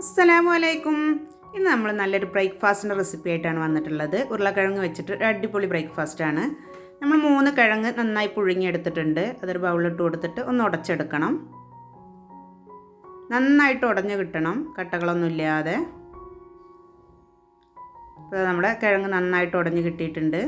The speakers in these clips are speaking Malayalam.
അസ്സലാമു അലൈക്കും ഇന്ന് നമ്മൾ നല്ലൊരു ബ്രേക്ക്ഫാസ്റ്റിന്റെ റെസിപ്പി ആയിട്ടാണ് വന്നിട്ടുള്ളത്. ഉരുളക്കിഴങ്ങ് വെച്ചിട്ട് ഒരു അടിപൊളി ബ്രേക്ക്ഫാസ്റ്റാണ് നമ്മൾ മൂന്ന് കിഴങ്ങ് നന്നായി പുഴുങ്ങിയെടുത്തിട്ടുണ്ട്. അതൊരു ബൗളിലിട്ട് കൊടുത്തിട്ട് ഒന്ന് ഉടച്ചെടുക്കണം. നന്നായിട്ട് ഉടഞ്ഞു കിട്ടണം. കട്ടകളൊന്നും ഇല്ലാതെ. ഇപ്പോൾ നമ്മുടെ കിഴങ്ങ് നന്നായിട്ട് ഉടഞ്ഞു കിട്ടിയിട്ടുണ്ട്.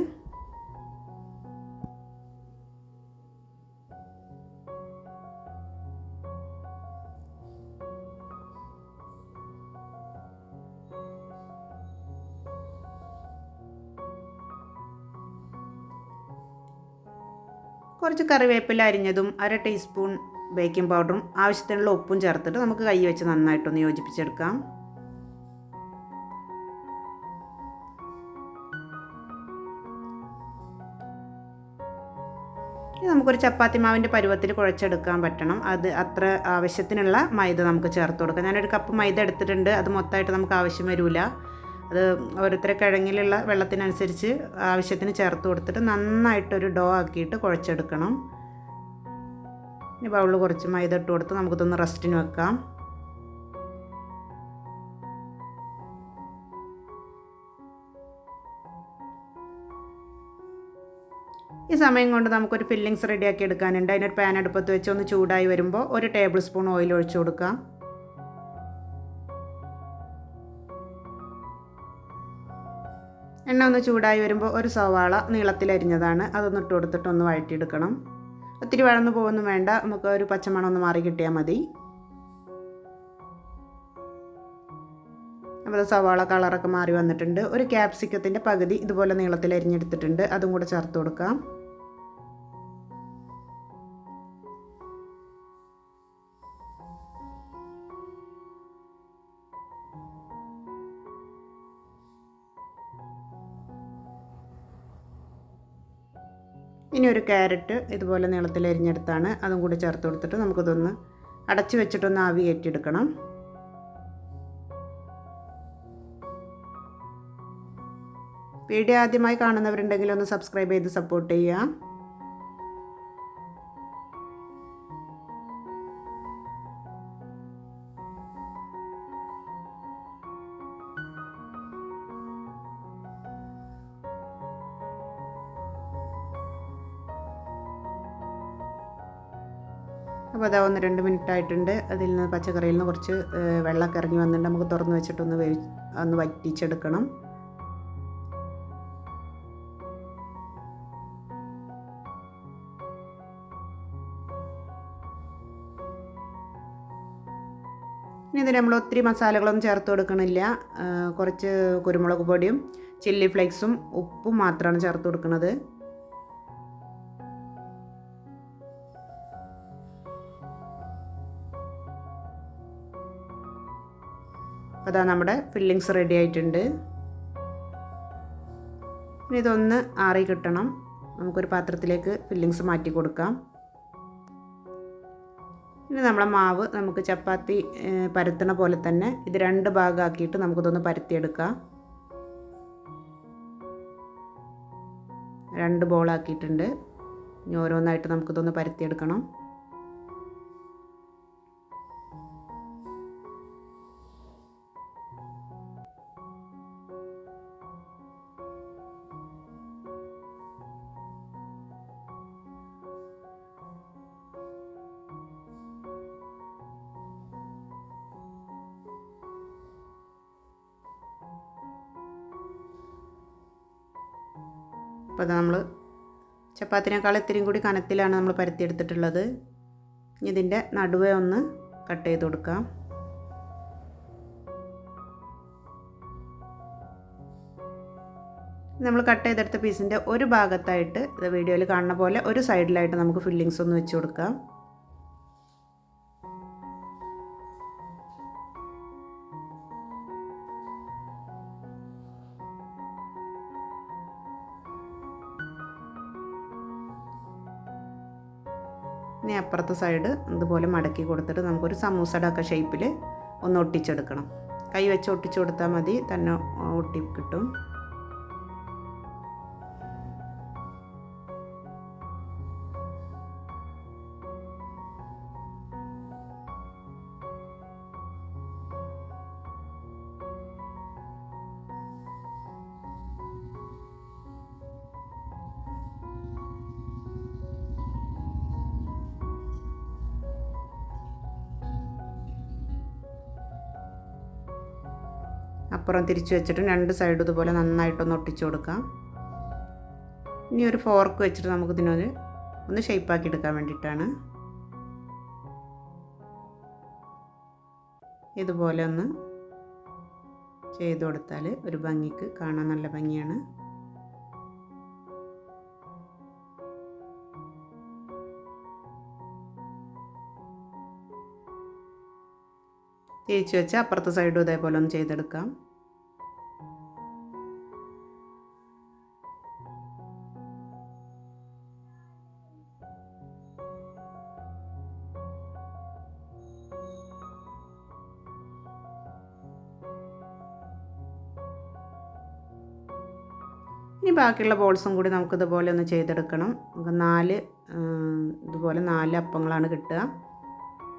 കുറച്ച് കറിവേപ്പില അരിഞ്ഞതും അര ടീസ്പൂൺ ബേക്കിംഗ് പൗഡറും ആവശ്യത്തിനുള്ള ഉപ്പും ചേർത്തിട്ട് നമുക്ക് കൈ വെച്ച് നന്നായിട്ടൊന്ന് യോജിപ്പിച്ചെടുക്കാം. ഇത് നമുക്കൊരു ചപ്പാത്തി മാവിന്റെ പരുവത്തിൽ കുഴച്ചെടുക്കാൻ പറ്റണം. അത് അത്ര ആവശ്യത്തിനുള്ള മൈദ നമുക്ക് ചേർത്ത് കൊടുക്കാം. ഞാനൊരു കപ്പ് മൈദ എടുത്തിട്ടുണ്ട്. അത് മൊത്തമായിട്ട് നമുക്ക് ആവശ്യം വരില്ല അത് ഓരോരുത്തരെ കിഴങ്ങിലുള്ള വെള്ളത്തിനനുസരിച്ച് ആവശ്യത്തിന് ചേർത്ത് കൊടുത്തിട്ട് നന്നായിട്ടൊരു ഡോ ആക്കിയിട്ട് കുഴച്ചെടുക്കണം. ഇനി ബൗളിൽ കുറച്ച് മൈദ ഇട്ട് കൊടുത്ത് നമുക്കിതൊന്ന് റെസ്റ്റിന് വെക്കാം. ഈ സമയം കൊണ്ട് നമുക്കൊരു ഫില്ലിങ്സ് റെഡിയാക്കി എടുക്കാനുണ്ട്. അതിനൊരു പാൻ അടുപ്പത്ത് വെച്ച് ഒന്ന് ചൂടായി വരുമ്പോൾ ഒരു ടേബിൾ സ്പൂൺ ഓയിൽ ഒഴിച്ചു കൊടുക്കാം. എണ്ണ ഒന്ന് ചൂടായി വരുമ്പോൾ ഒരു സവാള നീളത്തിലരിഞ്ഞതാണ് അതൊന്ന് ഇട്ട് കൊടുത്തിട്ട് ഒന്ന് വഴറ്റിയെടുക്കണം. ഒത്തിരി വഴന്നു പോകുന്നു വേണ്ട. നമുക്ക് ഒരു പച്ചമണം ഒന്ന് മാറി കിട്ടിയാൽ മതി. അപ്പോൾ സവാള കളറൊക്കെ മാറി വന്നിട്ടുണ്ട്. ഒരു ക്യാപ്സിക്കത്തിന്റെ പകുതി ഇതുപോലെ നീളത്തിൽ അരിഞ്ഞെടുത്തിട്ടുണ്ട്. അതും കൂടെ ചേർത്ത് കൊടുക്കാം. ഇനി ഒരു ക്യാരറ്റ് ഇതുപോലെ നീളത്തിൽ അരിഞ്ഞെടുത്താണ് അതും കൂടി ചേർത്ത് കൊടുത്തിട്ട് നമുക്കിതൊന്ന് അടച്ചു വെച്ചിട്ടൊന്ന് ആവി കയറ്റിയെടുക്കണം. വീഡിയോ ആദ്യമായി കാണുന്നവരുണ്ടെങ്കിൽ ഒന്ന് സബ്സ്ക്രൈബ് ചെയ്ത് സപ്പോർട്ട് ചെയ്യുക. അപ്പോൾ അതാ ഒന്ന് രണ്ട് മിനിറ്റ് ആയിട്ടുണ്ട് അതിൽ നിന്ന് പച്ചക്കറിയിൽ നിന്ന് കുറച്ച് വെള്ളമൊക്കെ ഇറങ്ങി വന്നിട്ട് നമുക്ക് തുറന്ന് വെച്ചിട്ടൊന്ന് വേവി ഒന്ന് വറ്റിച്ചെടുക്കണം. ഇനി ഇതിന് നമ്മൾ ഒത്തിരി മസാലകളൊന്നും ചേർത്ത് കൊടുക്കണില്ല. കുറച്ച് കുരുമുളക് പൊടിയും ചില്ലി ഫ്ലേക്സും ഉപ്പും മാത്രമാണ് ചേർത്ത് കൊടുക്കുന്നത് അതാ നമ്മുടെ ഫില്ലിങ്സ് റെഡി ആയിട്ടുണ്ട്. ഇനി ഇതൊന്ന് ആറി കിട്ടണം. നമുക്കൊരു പാത്രത്തിലേക്ക് ഫില്ലിങ്സ് മാറ്റി കൊടുക്കാം. ഇനി നമ്മളെ മാവ് നമുക്ക് ചപ്പാത്തി പരത്തണ പോലെ തന്നെ ഇത് രണ്ട് ഭാഗമാക്കിയിട്ട് നമുക്കിതൊന്ന് പരത്തിയെടുക്കാം. രണ്ട് ബോളാക്കിയിട്ടുണ്ട്. ഇനി ഓരോന്നായിട്ട് നമുക്കിതൊന്ന് പരത്തിയെടുക്കണം. അപ്പോൾ അത് നമ്മൾ ചപ്പാത്തിനേക്കാൾ ഇത്തിരിയും കൂടി കനത്തിലാണ് നമ്മൾ പരത്തിയെടുത്തിട്ടുള്ളത്. ഇതിന്റെ നടുവേ ഒന്ന് കട്ട് ചെയ്ത് കൊടുക്കാം. നമ്മൾ കട്ട് ചെയ്തെടുത്ത പീസിന്റെ ഒരു ഭാഗത്തായിട്ട് വീഡിയോയിൽ കാണുന്ന പോലെ ഒരു സൈഡിലായിട്ട് നമുക്ക് ഫില്ലിങ്സ് ഒന്ന് വെച്ച് കൊടുക്കാം. ഇനി അപ്പുറത്തെ സൈഡ് ഇതുപോലെ മടക്കി കൊടുത്തിട്ട് നമുക്കൊരു സമൂസയുടെ ഒക്കെ ഷേപ്പിൽ ഒന്ന് ഒട്ടിച്ചെടുക്കണം. കൈ വെച്ച് ഒട്ടിച്ചു കൊടുത്താൽ മതി തന്നെ ഒട്ടി കിട്ടും. അപ്പുറം തിരിച്ചു വെച്ചിട്ട് രണ്ട് സൈഡും ഇതുപോലെ നന്നായിട്ടൊന്ന് ഒട്ടിച്ചു കൊടുക്കാം. ഇനി ഒരു ഫോർക്ക് വെച്ചിട്ട് നമുക്ക് ഇതിനൊരു ഒന്ന് ഷേപ്പാക്കി എടുക്കാൻ വേണ്ടിയിട്ടാണ്. ഇതുപോലെ ഒന്ന് ചെയ്ത് കൊടുത്താൽ ഒരു ഭംഗിക്ക് കാണാൻ നല്ല ഭംഗിയാണ്. തിരിച്ചു വെച്ച് അപ്പുറത്തെ സൈഡും ഇതേപോലെ ഒന്ന് ചെയ്തെടുക്കാം. ഇനി ബാക്കിയുള്ള ബോൾസും കൂടി നമുക്കിതുപോലെ ഒന്ന് ചെയ്തെടുക്കണം. നമുക്ക് നാല് ഇതുപോലെ നാല് അപ്പങ്ങളാണ് കിട്ടുക.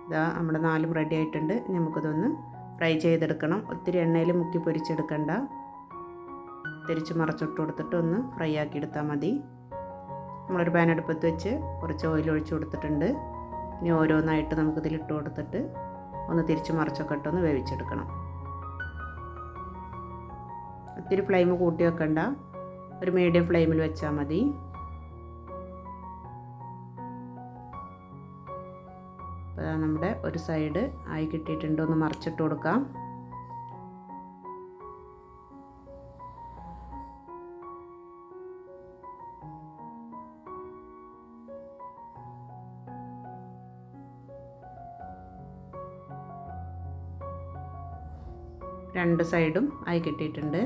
ഇതാ നമ്മുടെ നാലും റെഡി ആയിട്ടുണ്ട്. നമുക്കിതൊന്ന് ഫ്രൈ ചെയ്തെടുക്കണം. ഒത്തിരി എണ്ണയിൽ മുക്കി പൊരിച്ചെടുക്കണ്ട. തിരിച്ച് മറച്ചിട്ട് കൊടുത്തിട്ട് ഒന്ന് ഫ്രൈ ആക്കി എടുത്താൽ മതി. നമ്മളൊരു പാൻ അടുപ്പത്ത് വെച്ച് കുറച്ച് ഓയിൽ ഒഴിച്ച് കൊടുത്തിട്ടുണ്ട്. ഇനി ഓരോന്നായിട്ട് നമുക്കിതിൽ ഇട്ട് കൊടുത്തിട്ട് ഒന്ന് തിരിച്ച് മറച്ചൊക്കെ ഇട്ടൊന്ന് വേവിച്ചെടുക്കണം. ഒത്തിരി ഫ്ലെയിം കൂട്ടി വെക്കണ്ട. ഒരു മീഡിയം ഫ്ലെയിമിൽ വെച്ചാൽ മതി. നമ്മുടെ ഒരു സൈഡ് ആയി കിട്ടിയിട്ടുണ്ട്. എന്ന് മറിച്ചിട്ട് കൊടുക്കാം. രണ്ട് സൈഡും ആയി കിട്ടിയിട്ടുണ്ട്.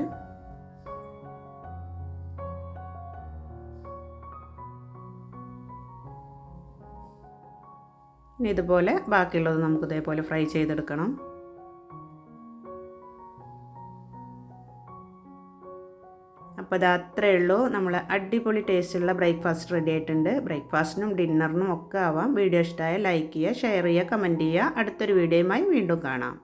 ഇനി ഇതുപോലെ ബാക്കിയുള്ളത് നമുക്ക് ഇതേപോലെ ഫ്രൈ ചെയ്തെടുക്കണം. അപ്പോൾ അത് അത്രയേ ഉള്ളൂ. നമ്മൾ അടിപൊളി ടേസ്റ്റുള്ള ബ്രേക്ക്ഫാസ്റ്റ് റെഡി ആയിട്ടുണ്ട്. ബ്രേക്ക്ഫാസ്റ്റിനും ഡിന്നറിനും ഒക്കെ ആവാം. വീഡിയോ ഇഷ്ടമായ ലൈക്ക് ചെയ്യുക ഷെയർ ചെയ്യുക കമന്റ് ചെയ്യുക. അടുത്തൊരു വീഡിയോയുമായി വീണ്ടും കാണാം.